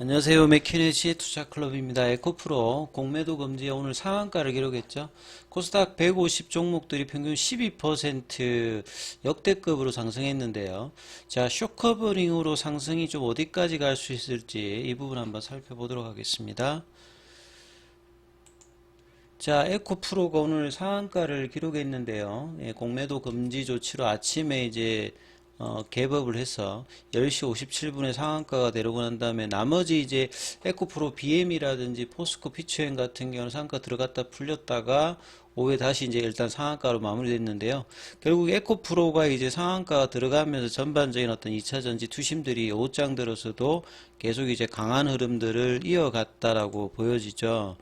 안녕하세요. 맥키네시의 투자클럽입니다. 에코프로 공매도 금지에 오늘 상한가를 기록했죠. 코스닥 150 종목들이 평균 12% 역대급으로 상승했는데요. 자, 쇼커버링으로 상승이 좀 어디까지 갈 수 있을지 이 부분 한번 살펴보도록 하겠습니다. 자, 에코프로가 오늘 상한가를 기록했는데요. 예, 공매도 금지 조치로 아침에 이제 어, 개법을 해서 10시 57분에 상한가가 내려오고 난 다음에 나머지 이제 에코프로 BM이라든지 포스코 피처엔 같은 경우는 상한가 들어갔다 풀렸다가 오후에 다시 이제 일단 상한가로 마무리됐는데요. 결국 에코프로가 이제 상한가가 들어가면서 전반적인 어떤 2차 전지 투심들이 오장 들어서도 계속 이제 강한 흐름들을 이어갔다라고 보여지죠.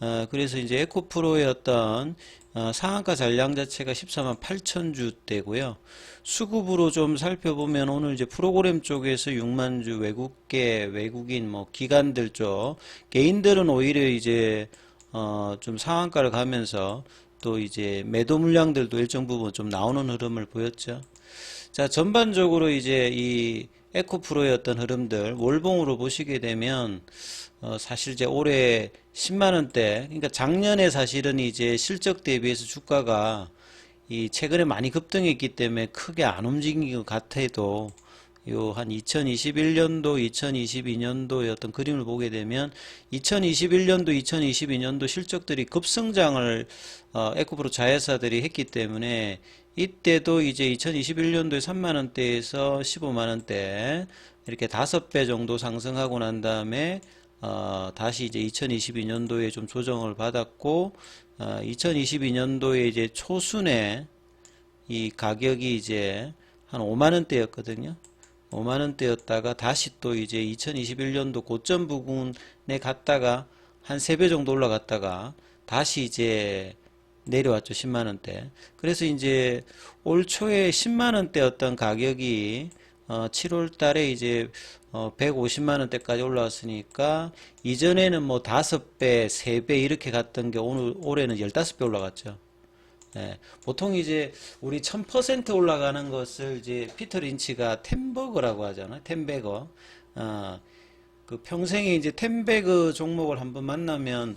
어, 그래서 이제 에코프로의 어떤 어, 상한가 잔량 자체가 14만 8천 주대고요. 수급으로 좀 살펴보면 오늘 이제 프로그램 쪽에서 6만 주 외국계 외국인 뭐 기관들 쪽 개인들은 오히려 이제 어, 좀 상한가를 가면서 또 이제 매도 물량들도 일정 부분 좀 나오는 흐름을 보였죠. 자, 전반적으로 이제 이 에코프로의 어떤 흐름들 월봉으로 보시게 되면 어, 사실 이제 올해 10만 원대, 그러니까 작년에 사실은 이제 실적 대비해서 주가가 이 최근에 많이 급등했기 때문에 크게 안 움직인 것 같아도 요 한 2021년도, 2022년도의 어떤 그림을 보게 되면 2021년도, 2022년도 실적들이 급성장을 어, 에코프로 자회사들이 했기 때문에 이때도 이제 2021년도에 3만 원대에서 15만 원대 이렇게 다섯 배 정도 상승하고 난 다음에 어, 다시 이제 2022년도에 좀 조정을 받았고 어, 2022년도에 이제 초순에 이 가격이 이제 한 5만 원대였거든요. 5만 원대였다가 다시 또 이제 2021년도 고점 부근에 갔다가 한 3배 정도 올라갔다가 다시 이제 내려왔죠. 10만 원대. 그래서 이제 올 초에 10만 원대였던 가격이 어 7월 달에 이제 어 150만 원대까지 올라왔으니까 이전에는 뭐 5배, 3배 이렇게 갔던 게 오늘 올해는 15배 올라갔죠. 예, 보통 이제 우리 1000% 올라가는 것을 이제 피터 린치가 템버거라고 하잖아요. 템베거. 어, 그 평생에 이제 템베그 종목을 한번 만나면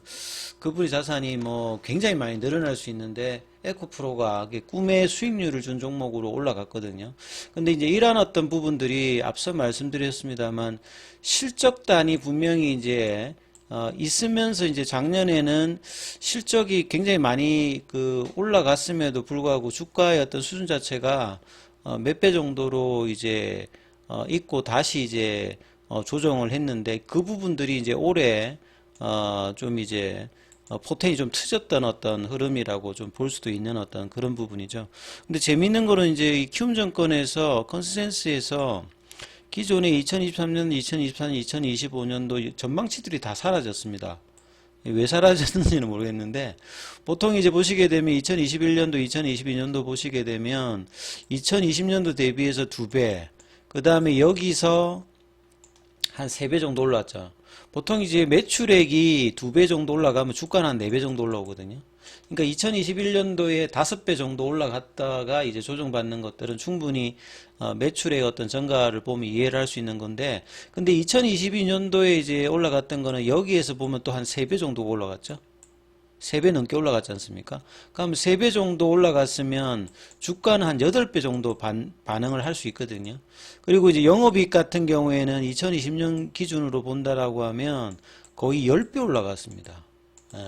그분의 자산이 뭐 굉장히 많이 늘어날 수 있는데 에코프로가 꿈의 수익률을 준 종목으로 올라갔거든요. 근데 이제 이러한 어떤 부분들이 앞서 말씀드렸습니다만 실적단이 분명히 이제 어, 있으면서 이제 작년에는 실적이 굉장히 많이 그 올라갔음에도 불구하고 주가의 어떤 수준 자체가 어, 몇 배 정도로 이제 어, 있고 다시 이제 어, 조정을 했는데 그 부분들이 이제 올해 어, 좀 이제 어, 포텐이 좀 트졌던 어떤 흐름이라고 좀 볼 수도 있는 어떤 그런 부분이죠. 근데 재밌는 거는 이제 이 키움증권에서 컨센서스에서 기존에 2023년, 2024년, 2025년도 전망치들이 다 사라졌습니다. 왜 사라졌는지는 모르겠는데 보통 이제 보시게 되면 2021년도, 2022년도 보시게 되면 2020년도 대비해서 두 배, 그 다음에 여기서 한 세 배 정도 올랐죠. 보통 이제 매출액이 두 배 정도 올라가면 주가는 한 네 배 정도 올라오거든요. 그러니까 2021년도에 다섯 배 정도 올라갔다가 이제 조정받는 것들은 충분히 어, 매출의 어떤 증가를 보면 이해를 할 수 있는 건데, 근데 2022년도에 이제 올라갔던 거는 여기에서 보면 또 한 세 배 정도 올라갔죠. 세배 넘게 올라갔지 않습니까? 그럼 세배 정도 올라갔으면 주가는 한 여덟 배 정도 반, 반응을 할 수 있거든요. 그리고 이제 영업이익 같은 경우에는 2020년 기준으로 본다라고 하면 거의 10배 올라갔습니다. 예.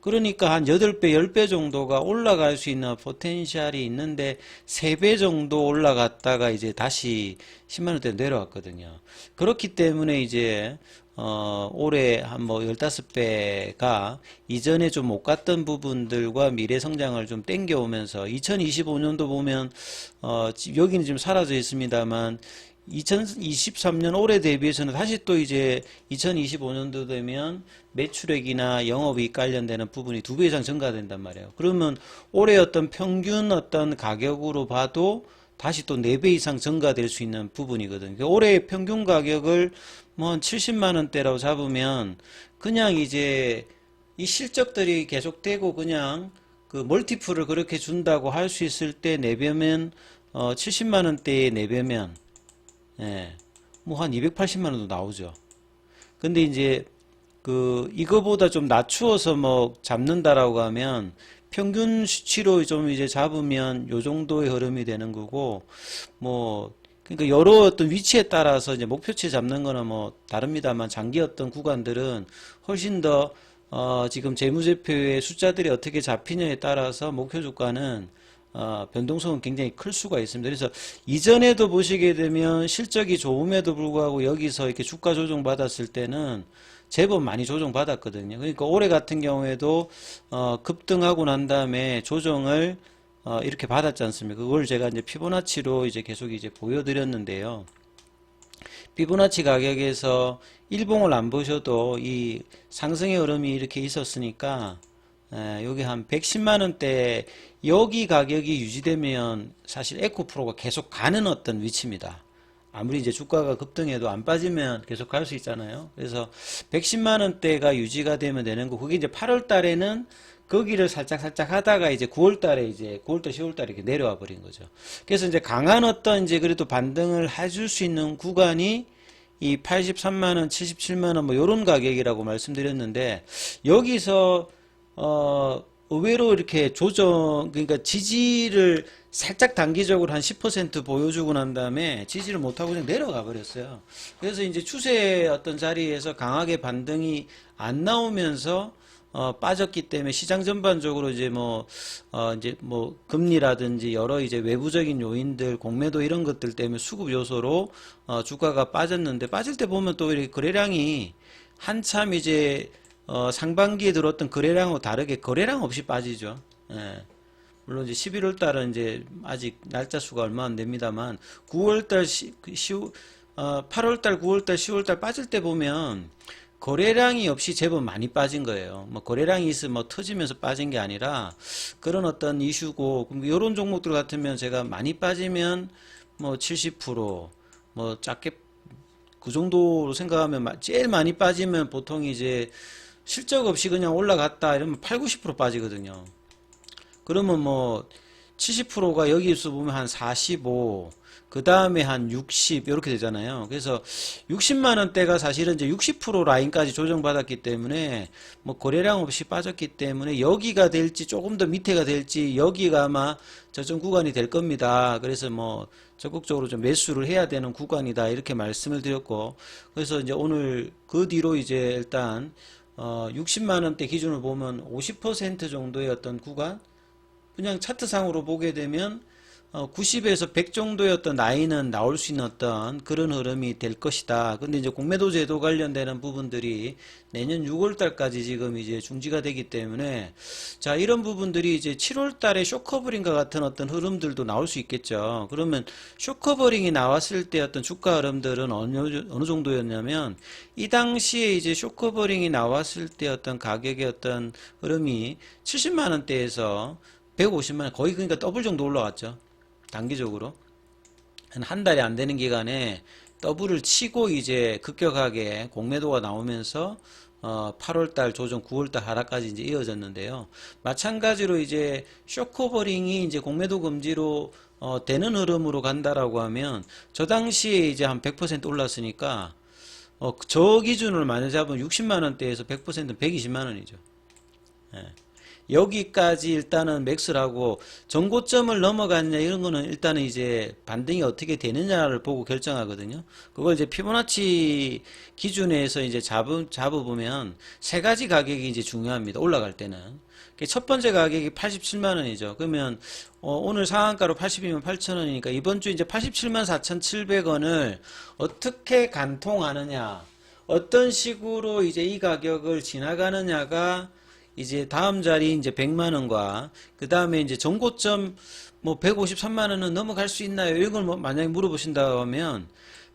그러니까 한 8배, 10배 정도가 올라갈 수 있는 포텐셜이 있는데 3배 정도 올라갔다가 이제 다시 10만 원대 내려왔거든요. 그렇기 때문에 이제 어, 올해 한 뭐 15배가 이전에 좀 못 갔던 부분들과 미래 성장을 좀 땡겨오면서 2025년도 보면 어, 지- 여기는 지금 사라져 있습니다만 2023년 올해 대비해서는 다시 또 이제 2025년도 되면 매출액이나 영업이익 관련되는 부분이 두 배 이상 증가된단 말이에요. 그러면 올해 어떤 평균 어떤 가격으로 봐도 다시 또 네 배 이상 증가될 수 있는 부분이거든요. 그러니까 올해 평균 가격을 뭐 한 70만 원대라고 잡으면 그냥 이제 이 실적들이 계속되고 그냥 그 멀티플을 그렇게 준다고 할 수 있을 때 내배면 어 70만 원대에 내배면 예. 뭐 한 280만 원도 나오죠. 근데 이제 그 이거보다 좀 낮추어서 뭐 잡는다라고 하면 평균 수치로 좀 이제 잡으면 요 정도의 흐름이 되는 거고 뭐 그러니까 여러 어떤 위치에 따라서 이제 목표치 잡는 거는 뭐 다릅니다만 장기 어떤 구간들은 훨씬 더 어, 지금 재무제표의 숫자들이 어떻게 잡히냐에 따라서 목표 주가는 어, 변동성은 굉장히 클 수가 있습니다. 그래서 이전에도 보시게 되면 실적이 좋음에도 불구하고 여기서 이렇게 주가 조정 받았을 때는 제법 많이 조정 받았거든요. 그러니까 올해 같은 경우에도 어, 급등하고 난 다음에 조정을 어, 이렇게 받았지 않습니까? 그걸 제가 이제 피보나치로 이제 계속 이제 보여드렸는데요. 피보나치 가격에서 일봉을 안 보셔도 이 상승의 흐름이 이렇게 있었으니까 에, 여기 한 110만 원대 여기 가격이 유지되면 사실 에코프로가 계속 가는 어떤 위치입니다. 아무리 이제 주가가 급등해도 안 빠지면 계속 갈 수 있잖아요. 그래서 110만 원대가 유지가 되면 되는 거. 그게 이제 8월 달에는 거기를 살짝 살짝 하다가 이제 9월 달에 이제 9월 달 10월 달에 이렇게 내려와 버린 거죠. 그래서 이제 강한 어떤 이제 그래도 반등을 해줄 수 있는 구간이 이 83만 원, 77만 원뭐 요런 가격이라고 말씀드렸는데 여기서 어 의외로 이렇게 조정 그러니까 지지를 살짝 단기적으로 한 10% 보여주고 난 다음에 지지를 못하고 그냥 내려가 버렸어요. 그래서 이제 추세 어떤 자리에서 강하게 반등이 안 나오면서 어, 빠졌기 때문에 시장 전반적으로 이제 뭐, 어, 이제 뭐, 금리라든지 여러 이제 외부적인 요인들, 공매도 이런 것들 때문에 수급 요소로, 어, 주가가 빠졌는데, 빠질 때 보면 또 이렇게 거래량이 한참 이제, 어, 상반기에 들어왔던 거래량하고 다르게 거래량 없이 빠지죠. 예. 물론 이제 11월 달은 이제 아직 날짜 수가 얼마 안 됩니다만 9월 달, 시, 그 시, 어, 8월 달, 9월 달, 10월 달 빠질 때 보면 거래량이 없이 제법 많이 빠진 거예요. 뭐 거래량이 있으면 뭐 터지면서 빠진 게 아니라 그런 어떤 이슈고 이런 종목들 같으면 제가 많이 빠지면 뭐 70%뭐 작게 그 정도로 생각하면 마- 제일 많이 빠지면 보통 이제 실적 없이 그냥 올라갔다 이러면 8, 90% 빠지거든요. 그러면 뭐 70%가 여기서 보면 한 45, 그 다음에 한 60 이렇게 되잖아요. 그래서 60만 원대가 사실은 이제 60% 라인까지 조정받았기 때문에 뭐 거래량 없이 빠졌기 때문에 여기가 될지 조금 더 밑에가 될지 여기가 아마 저점 구간이 될 겁니다. 그래서 뭐 적극적으로 좀 매수를 해야 되는 구간이다 이렇게 말씀을 드렸고 그래서 이제 오늘 그 뒤로 이제 일단 어 60만 원대 기준을 보면 50% 정도의 어떤 구간 그냥 차트상으로 보게 되면 어, 90에서 100 정도의 어떤 라인은 나올 수 있는 어떤 그런 흐름이 될 것이다. 근데 이제 공매도 제도 관련되는 부분들이 내년 6월 달까지 지금 이제 중지가 되기 때문에 자, 이런 부분들이 이제 7월 달에 쇼커버링과 같은 어떤 흐름들도 나올 수 있겠죠. 그러면 쇼커버링이 나왔을 때 어떤 주가 흐름들은 어느, 어느 정도였냐면 이 당시에 이제 쇼커버링이 나왔을 때 어떤 가격의 어떤 흐름이 70만 원대에서 150만 원 거의 그러니까 더블 정도 올라갔죠. 단기적으로 한 한 달이 안 되는 기간에 더블을 치고 이제 급격하게 공매도가 나오면서 어 8월 달 조정 9월 달 하락까지 이제 이어졌는데요. 마찬가지로 이제 쇼커버링이 이제 공매도 금지로 어 되는 흐름으로 간다라고 하면 저 당시에 이제 한 100% 올랐으니까 어 저 기준을 많이 잡으면 60만 원대에서 100%는 120만 원이죠. 예. 여기까지 일단은 맥스라고 정고점을 넘어갔냐 이런 거는 일단은 이제 반등이 어떻게 되느냐를 보고 결정하거든요. 그걸 이제 피보나치 기준에서 이제 잡음, 잡아보면 세 가지 가격이 이제 중요합니다. 올라갈 때는. 첫 번째 가격이 87만 원이죠. 그러면 어, 오늘 상한가로 80이면 8천 원이니까 이번 주 이제 87만 4,700원을 어떻게 간통하느냐, 어떤 식으로 이제 이 가격을 지나가느냐가 이제 다음 자리 이제 100만 원과 그 다음에 이제 정고점 뭐 153만 원은 넘어갈 수 있나요? 이걸 뭐 만약에 물어보신다고 하면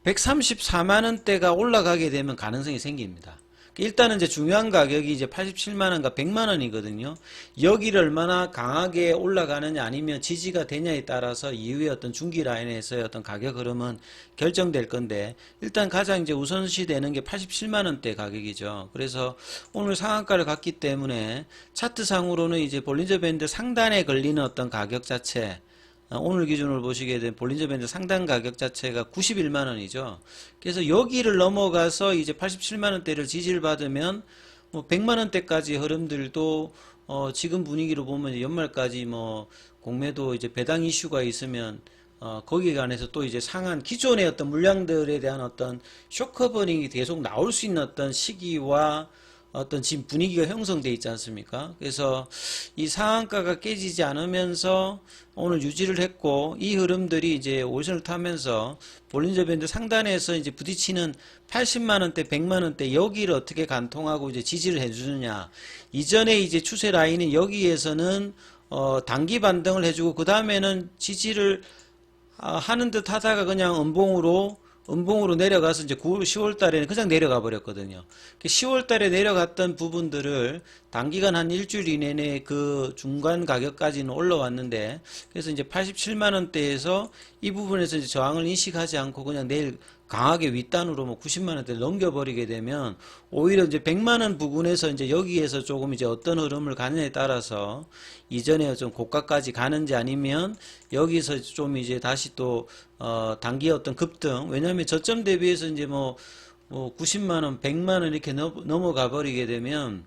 134만 원대가 올라가게 되면 가능성이 생깁니다. 일단은 이제 중요한 가격이 이제 87만 원과 100만 원이거든요. 여기를 얼마나 강하게 올라가느냐 아니면 지지가 되냐에 따라서 이후에 어떤 중기 라인에서의 어떤 가격 흐름은 결정될 건데 일단 가장 이제 우선시 되는 게 87만 원대 가격이죠. 그래서 오늘 상한가를 갔기 때문에 차트상으로는 이제 볼린저 밴드 상단에 걸리는 어떤 가격 자체 어, 오늘 기준으로 보시게 된 볼린저 밴드 상단 가격 자체가 91만 원이죠. 그래서 여기를 넘어가서 이제 87만 원대를 지지를 받으면 뭐 100만 원대까지 흐름들도 어, 지금 분위기로 보면 연말까지 뭐 공매도 이제 배당 이슈가 있으면 어, 거기에 관해서 또 이제 상한 기존의 어떤 물량들에 대한 어떤 쇼커버닝이 계속 나올 수 있는 어떤 시기와 어떤 지금 분위기가 형성돼 있지 않습니까? 그래서 이 상한가가 깨지지 않으면서 오늘 유지를 했고 이 흐름들이 이제 오션을 타면서 볼린저 밴드 상단에서 이제 부딪히는 80만 원대, 100만 원대 여기를 어떻게 간통하고 이제 지지를 해주느냐. 이전에 이제 추세 라인은 여기에서는 어, 단기 반등을 해주고 그 다음에는 지지를 아, 하는 듯 하다가 그냥 음봉으로 음봉으로 내려가서 이제 9, 10월 달에는 그냥 내려가 버렸거든요. 10월 달에 내려갔던 부분들을 단기간 한 일주일 이내에 그 중간 가격까지는 올라왔는데 그래서 이제 87만 원대에서 이 부분에서 저항을 인식하지 않고 그냥 내일 강하게 윗단으로 뭐 90만 원대 넘겨버리게 되면 오히려 이제 100만 원 부근에서 이제 여기에서 조금 이제 어떤 흐름을 가느냐에 따라서 이전에 좀 고가까지 가는지 아니면 여기서 좀 이제 다시 또 어, 단기 어떤 급등. 왜냐하면 저점 대비해서 이제 뭐, 뭐 90만 원, 100만 원 이렇게 넘, 넘어가 버리게 되면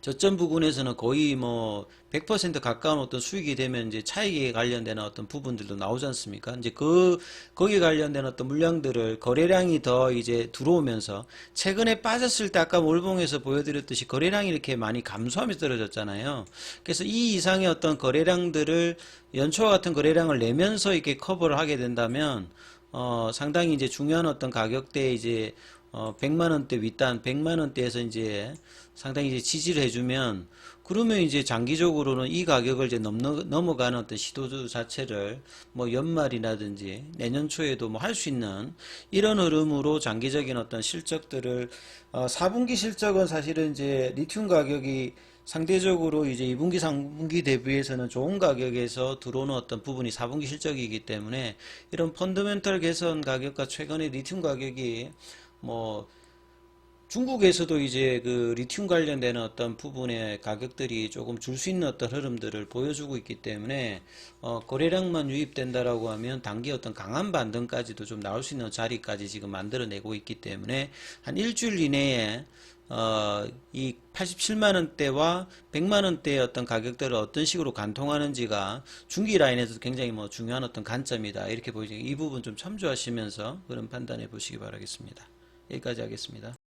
저점 부근에서는 거의 뭐 100% 가까운 어떤 수익이 되면 이제 차익에 관련된 어떤 부분들도 나오지 않습니까? 이제 그 거기에 관련된 어떤 물량들을 거래량이 더 이제 들어오면서 최근에 빠졌을 때 아까 몰봉에서 보여드렸듯이 거래량이 이렇게 많이 감소하면서 떨어졌잖아요. 그래서 이 이상의 어떤 거래량들을 연초와 같은 거래량을 내면서 이렇게 커버를 하게 된다면 어 상당히 이제 중요한 어떤 가격대에 이제 어, 100만 원대 윗단 100만 원대에서 이제 상당히 이제 지지를 해주면 그러면 이제 장기적으로는 이 가격을 이제 넘어, 넘어가는 어떤 시도 자체를 뭐 연말이라든지 내년 초에도 뭐 할 수 있는 이런 흐름으로 장기적인 어떤 실적들을 어, 4분기 실적은 사실은 이제 리튬 가격이 상대적으로 이제 2분기, 3분기 대비해서는 좋은 가격에서 들어오는 어떤 부분이 4분기 실적이기 때문에 이런 펀더멘털 개선 가격과 최근에 리튬 가격이 뭐 중국에서도 이제 그 리튬 관련되는 어떤 부분의 가격들이 조금 줄 수 있는 어떤 흐름들을 보여주고 있기 때문에 어 거래량만 유입된다라고 하면 단기 어떤 강한 반등까지도 좀 나올 수 있는 자리까지 지금 만들어내고 있기 때문에 한 일주일 이내에 어, 이 87만 원대와 100만 원대의 어떤 가격들을 어떤 식으로 간통하는지가 중기 라인에서 굉장히 뭐 중요한 어떤 관점이다. 이렇게 보이죠. 이 부분 좀 참조하시면서 그런 판단해 보시기 바라겠습니다. 여기까지 하겠습니다.